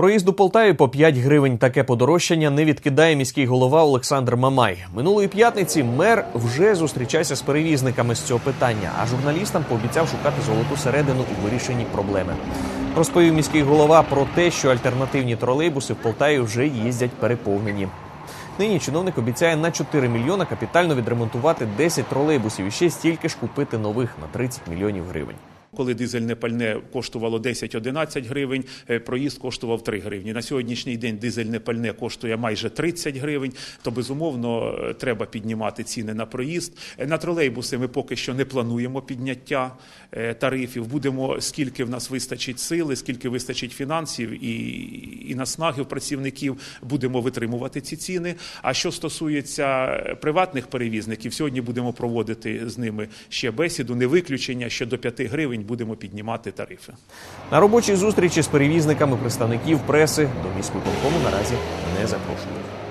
Проїзд у Полтаві по 5 гривень. Таке подорожчання не відкидає міський голова Олександр Мамай. Минулої п'ятниці мер вже зустрічався з перевізниками з цього питання, а журналістам пообіцяв шукати золоту середину у вирішенні проблеми. Розповів міський голова про те, що альтернативні тролейбуси в Полтаві вже їздять переповнені. Нині чиновник обіцяє на 4 мільйона капітально відремонтувати 10 тролейбусів і ще стільки ж купити нових на 30 мільйонів гривень. Коли дизельне пальне коштувало 10-11 гривень, е, проїзд коштував 3 гривні. На сьогоднішній день дизельне пальне коштує майже 30 гривень, то безумовно е, треба піднімати ціни на проїзд. Е, На тролейбуси ми поки що не плануємо підняття тарифів. Будемо скільки в нас вистачить сили, скільки вистачить фінансів і, і наснаги працівників, будемо витримувати ці ціни. А що стосується приватних перевізників, сьогодні будемо проводити з ними ще бесіду. Не виключення, що до 5 гривень будемо піднімати тарифи. На робочій зустрічі з перевізниками представників преси до міськвиконкому наразі не запрошують.